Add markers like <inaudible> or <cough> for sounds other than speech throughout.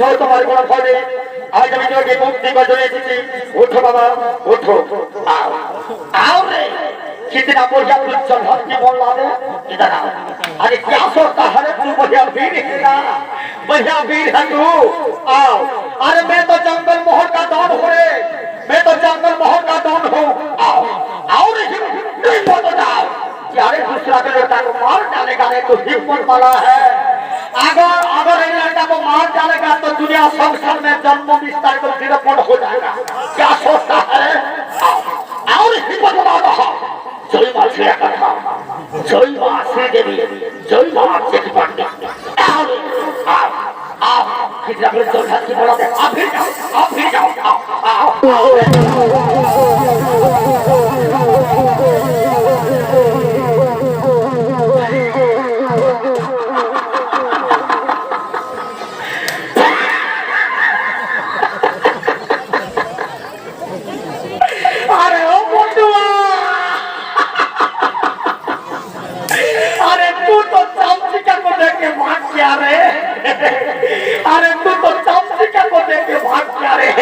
ওঠো তোমার কোনো ভয় নেই আজ আমি তোমাকে মুক্তি বাজারে এসেছি ওঠো বাবা ওঠো আও आओ रे कितना बढ़िया तू चल हत्ती बोल रहा है इधर आओ अरे क्या सोचता है रे तू बढ़िया वीर है ना बढ़िया वीर है तू आओ अरे मैं तो जंगल मोहन का डॉन हूँ रे मैं तो जंगल मोहन का डॉन हूँ आओ आओ रे नहीं बोल जाओ यारे दूसरा के लड़का को मार डालेगा रे तो हिम्मत वाला है अगर अगर इन लड़का को मार डालेगा तो दुनिया संसार में जन्म विस्तार को निरपण हो जाएगा क्या सोचता है आओ आओ रे हिम्मत वाला हो जय मां श्री कथा जय मां श्री देवी जय मां श्री पंडित आओ रे, आओ आओ कितना बड़े जोधा की बोला दे आप फिर जाओ आप फिर जाओ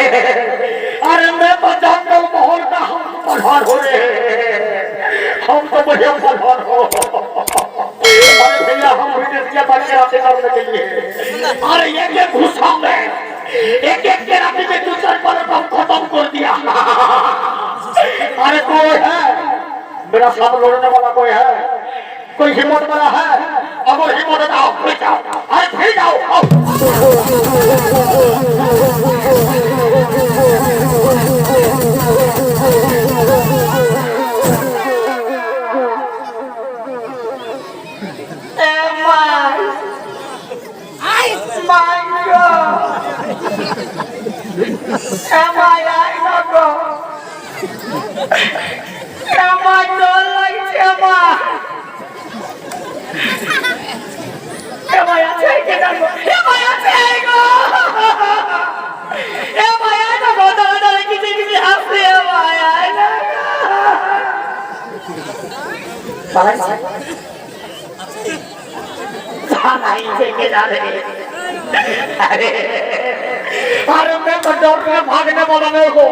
<laughs> अरे मैं तो जंगल माहौल का हम पठान हो रे हम तो बढ़िया पठान हो। अरे भैया, हम विदेश के बच्चे आते करने के लिए। अरे एक एक घुसा में, एक एक के राती में दूसरे पर हम खत्म कर दिया। अरे कोई है? मेरा साथ लड़ने वाला कोई है? कोई हिम्मत वाला है? अगर हिम्मत है तो आओ फिर जाओ। अरे फिर जाओ नहीं देखे जा रहे अरे अरे मैं तो डर में भागने वाला नहीं हूँ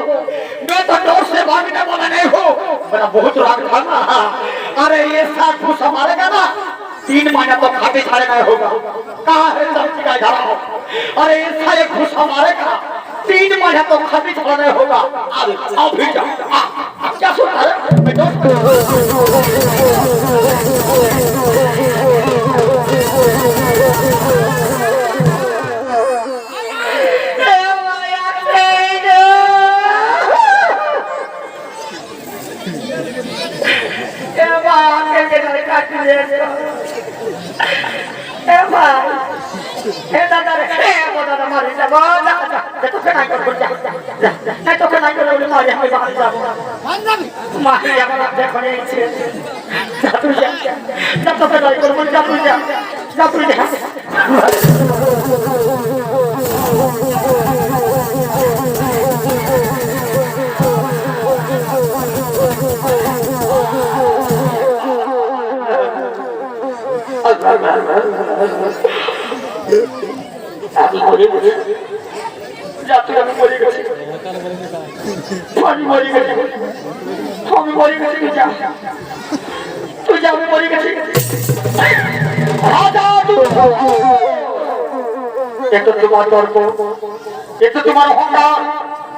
मैं तो डर से भागने वाला नहीं हूँ मेरा बहुत राग था ना अरे ये साथ घुस मारेगा ना तीन महीना तो खाते खाने नहीं होगा कहाँ है सब्जी का झाड़ा हो अरे ऐसा एक घुस मारेगा तीन महीना तो खाते खाने नहीं होगा अरे आओ फिर जाओ आ, आ, क्या सोच रहा है मैं আমি বাড়ি যাব মারি আমার দেখো নিয়েছে যা তুই যা যা। তোকে নাই করব যা তুই যা।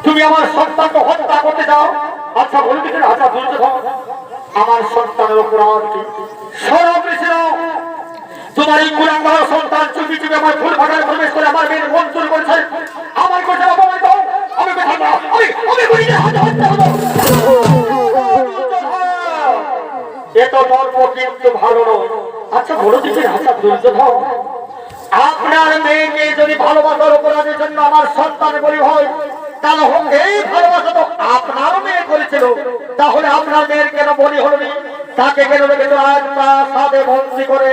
তুমি আমার সন্তানকে হত্যা করতে যাও। আচ্ছা বলে দিতে রাজা বলতে আমার সন্তানের উপর আমার কি? সরব তোমার এই কুলাঙ্গার সন্তান চুপি চুপি আমার ফুল ফাটায় প্রবেশ করে আমার মেয়ের মন চুরি করছে। আমার কাছে অপমানিত আমি কোথায় না আচ্ছা আপনার মেয়েকে যদি ভালোবাসার অপরাধের জন্য আমার সন্তান বলি হয়, তাহলে এই ভালোবাসা তো আপনার মেয়ে করেছিল। তাহলে আপনার মেয়ের কেন বলি হলো তাকে কেন রেখে রাজ সাথে বন্দি করে?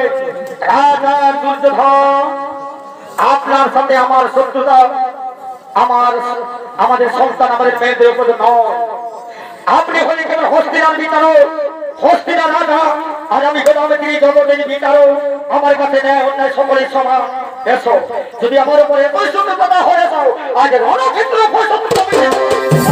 রাজা দুর্যোধন, আপনার সাথে আমার শত্রুতা আমার, আমাদের সন্তান আমাদের মেয়েদের উপরে নয়। আপনি হলে কেন হস্তিনার বিচারক। হস্তিনার রাজা। আর আমি গোলামে তিনি জগতের বিচারক। আমার কাছে ন্যায় অন্যায় সকলের সভা এসো, যদি আমার উপরে বৈষম্য কথা হয়ে যাও আজ রণক্ষেত্র বৈষম্য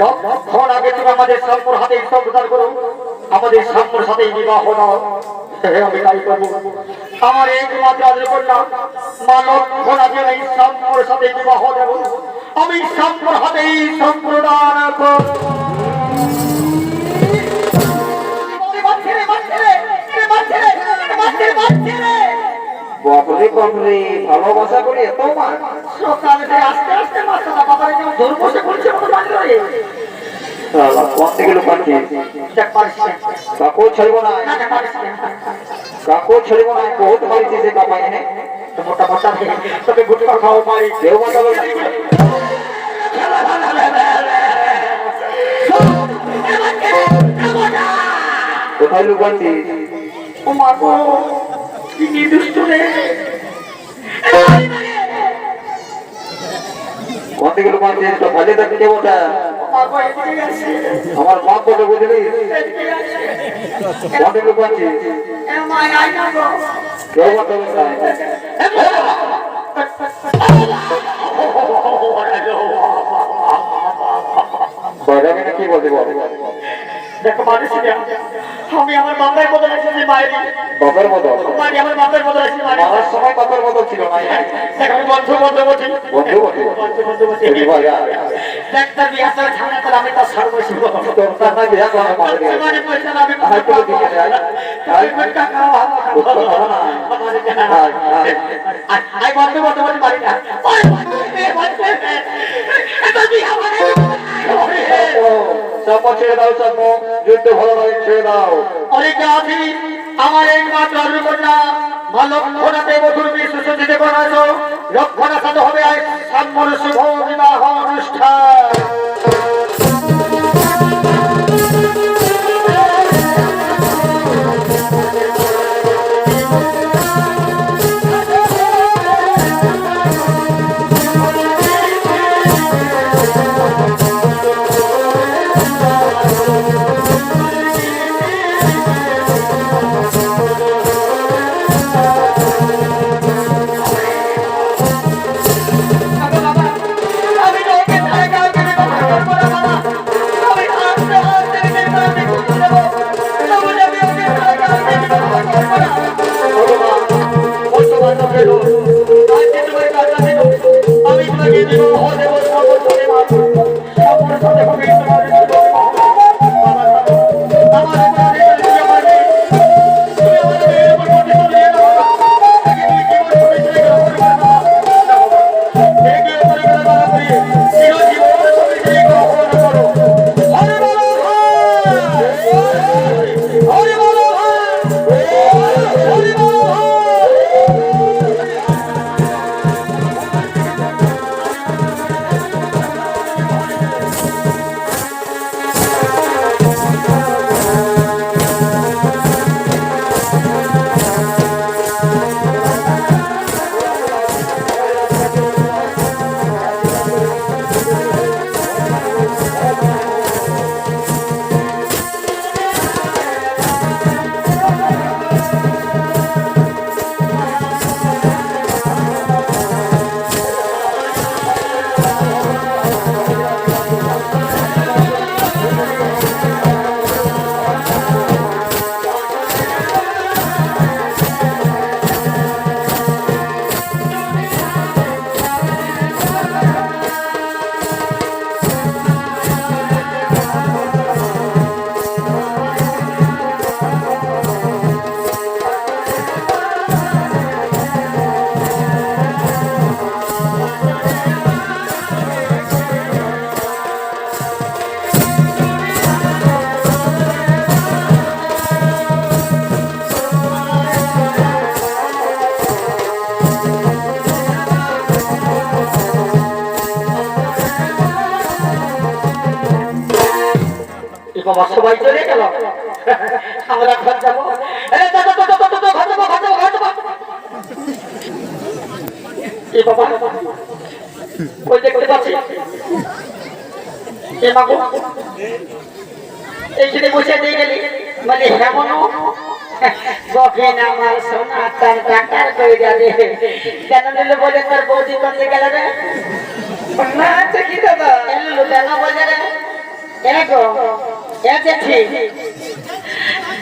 লক্ষণ আগে তুমি আমাদের সাম্যর হাতে সম্প্রদান করো। আমাদের সাম্যর সাথে বিবাহ দাও। আমি তাই করব। আমার একমাত্র কন্যা, মা লক্ষণ আগে এই বিবাহ দেব। আমি সাম্যর হাতেই সম্প্রদান করব। বাপরে বাপরে ভালোবাসা করে এত মান সকালে আস্তে আস্তে মাথাটা বাবারে যেমন জোর বসে পড়ছে মতো না। কাকু ছাড়বো না। না, না। কাকু ছাড়বো না বহুত মারিছি সে কামাই এনে। মোটা মোটা তোকে গুটকা খাওয়া পারি কেউ বাঁচালো কোথায় লুকাচ্ছি ও মা গো, কি নির্দিষ্ট রে। কোন থেকে লুকাচ্ছি তো ভাজে থাকতে দেবো ওটা আমার মা কত বুঝলি এদিকে আসে। কোন থেকে লুকাচ্ছি এ মা, আয় না গো। কেউ না বাজাবে কি বলতে বল দেখো মানুষ আমি আমার বাবার মতো এসেছি মায়ের বাপের মতো মারি আমার বাবার মতো এসেছি মায়ের মারার সময় বাপের মতো ছিল না দেখ আমি বন্ধু বন্ধু বলছি বন্ধু বটে বন্ধু বাজা দেখ তার বিয়ে করে ঝামেলা করে আমি তার সর্বস্ব তোর তার বিয়া করা দিয়ে তোমার পয়সা আমি তোকে দিকে যায় তাই খাওয়া গুটকা খাওয়া। আমার জানা। আই বন্ধু বন্ধু বলছি মারি না ওই বন্ধু এ বন্ধু এটা আমার ও, চাপা ছেড়ে দাও চাপো যুদ্ধ ভালো নয় ছেড়ে দাও। অনেকে আছি আমার একমাত্র কন্যা মা লক্ষণাতে মধুর সুসজ্জিত করাছ লক্ষণা সাথে হবে আজ সাম্যর শুভ সবাই চলে গেল। আমরা ঘর যাব। এ, বাবা। ওই দেখতে পাচ্ছি। এইখানে বসে দিয়ে গেলি। মানে হেমন বকেন আমার সোনা তার টাকার করে যাবে কেন নিলে বলে তোর বৌদি গেল রে? না আছে কি দাদা। এলো কেন বলে রে। এগো এ জেঠি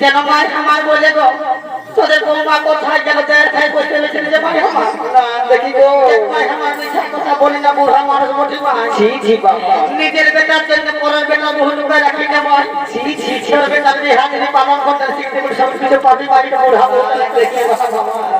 যেন মাই আমার বলে গো তোদের বৌমা কোথায় গেল দেড় খাই বসে রয়েছিল যে মাই আমার না দেখি গো। আমার মিথ্যা কথা বলি না বুড়া মানুষ মোটি ছি ছি বাবা। নিজের বেটার জন্য পরের বেটা বহু লোকে রাখি না বল ছি ছি ছি। তোর বেটা পালন করতে শিখতে সব কিছু পাবি বাড়িতে বুড়া বলতে বাবা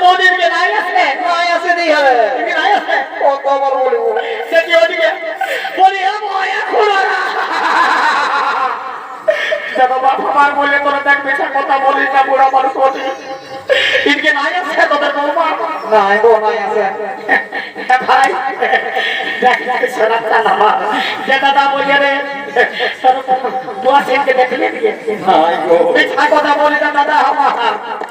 বৌদিকে নাই আছে নাই আছে হবে এদিকে নাই আছে কত আবার বলব দেখি ওদিকে বলি এ এখন যেন বাপ আমার বলে তোরা দেখ বেশা কথা বলিস না বুড়া মানুষ বলি এদিকে নাই আছে তোদের বৌমা নাই গো নাই আছে ভাই দেখ দেখ সরাতা নামা যে দাদা বলে রে দোয়া সেনকে দেখলে নাই গো মিথ্যা কথা বলে না দাদা আমার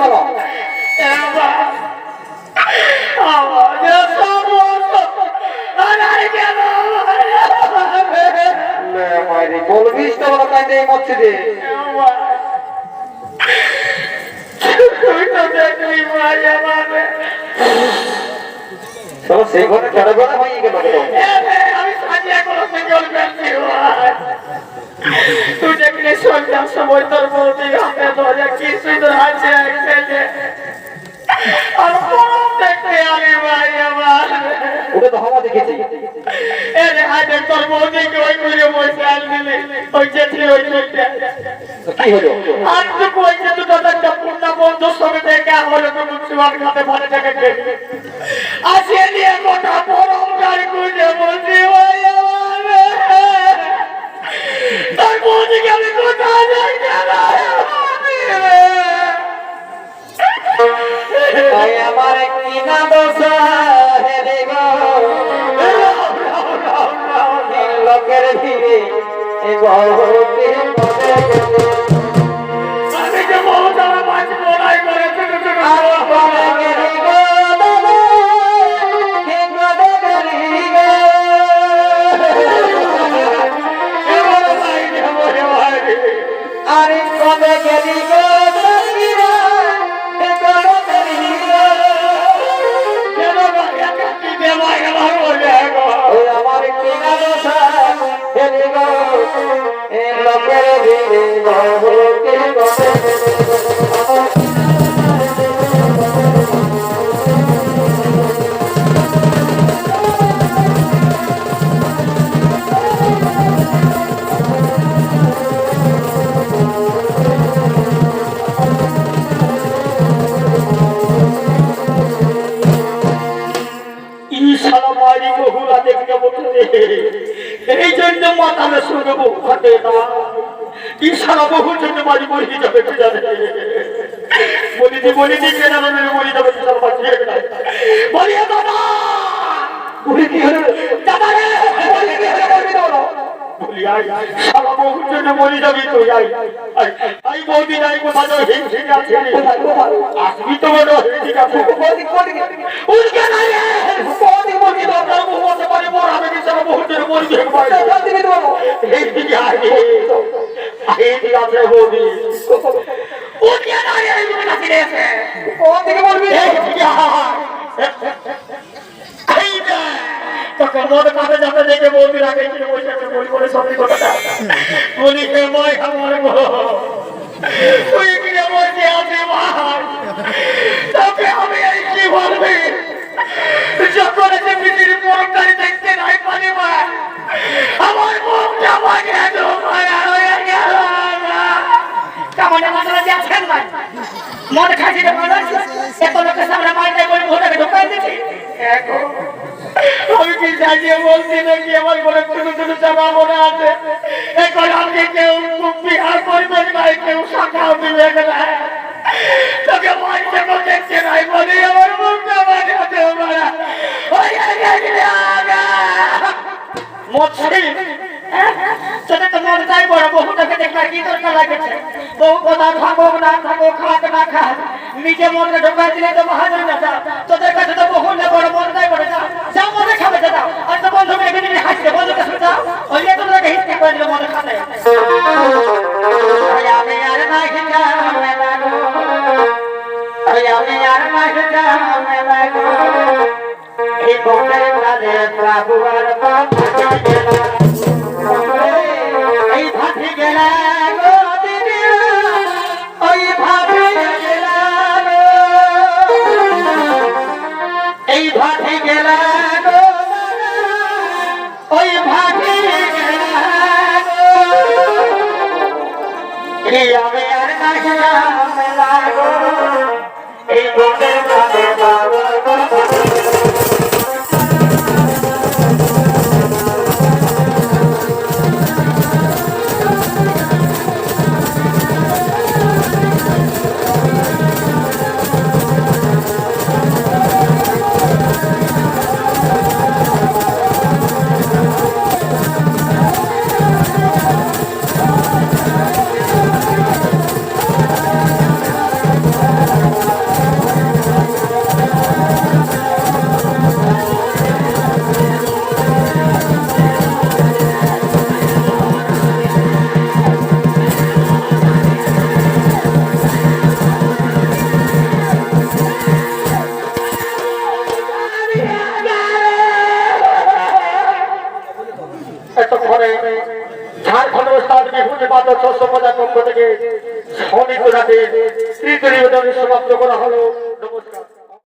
কাছে বলবি তো বলো এবার আমাদের সমস্ত আনাই গেল লে মাইরি বলবিস তো বলো কাইতে এই মসজিদে তুই তো দেখলি ভাই আমাকে তো সেই ঘরে কেন ঘরে হয়ে গেল তো আমি সাজিয়া কোনো সিঙ্গল ফ্যামিলি তুই দেখলি সন্ধ্যার সময় তোর বলবি হাতে ধরে কি সুন্দর আছে আর পরম দেখতে আমি ভাই আমার ওটা তো হাওয়া দেখেছি এরে হাতে তোর বৌদিকে ওই করে বসে আল ওই জেঠি ওই জেঠি কি হলো আর তো কইছে তো দাদা পূর্ণ বন্ধু সবে দেখা হলো তো মুসলমান খাতে ভরে টাকা আসে নিয়ে গোটা দাদারি গো আরে কবে গেলি গো? লোকের ভিড়ে মাতালে শুনে না ইশারা বহু জন্য বাড়ি মরি যাবে কি জানে বলিনি বলিনি কেন মরি যাবে কি বাঁচিয়ে গেলে বলিয়ে দাদা উনি কি হলো দাদা রে বলি কি হলো বলবি তো বলি আই সারা বহু জন্য মরি যাবি তুই আই আই বৌদি নাই কোথা যাও হিম হিম আছে আসবি তো বলো ঠিক আছে বলি বলি উনকে নাই রে বলি বলি দরকার বহু হতে পারে মোর আমি বিছানা বহু জন্য মরি যাবে বলি দিবি তো বলো এই দিকে আই তো রে বৌদি ও কে না এই লোকটা ফিরে এসে ও থেকে বলবি এই যা। তখন মদ কাপে রাখে কি বসে বলি বলে সত্যি কথাটা বলি কে আমার। তুই কামানে মাথাটা যাচ্ছেন না মদ খাইছি রে মনে এত লোকের বলছি নাকি? আমার মনে ছোট ছোট জামা মনে আছে। এখন আমাকে কেউ বিহার করবেন নাই কেউ শাখাও দিবে না। তোকে মাইতে দেখছে নাই বলে আমার মুখটা মানে আছে মারা ওই আগে আগা মরছি তোদের তো মন তাই বড় বহুটাকে দেখলে কি দরকার লাগেছে। বহু কথা থাকো না থাকো খাক, না খাক। নিজে মনকে ঢোকাই দিলে তো মহাজন না যা। তোদের কাছে তো বহু না, বড় মন তাই বড় যা। যা মনে খাবে, যা দাও তো বন্ধু মেয়ে বিনি হাসছে বন্ধু কাছে যাও ওই যে তোদেরকে হিসকে করে মনে খাবে। আমি আর না লাগো। আমি আর না লাগো। এই বন্ধের কালে প্রভু আর পাপ ওই এই আমি আর না লাগো এই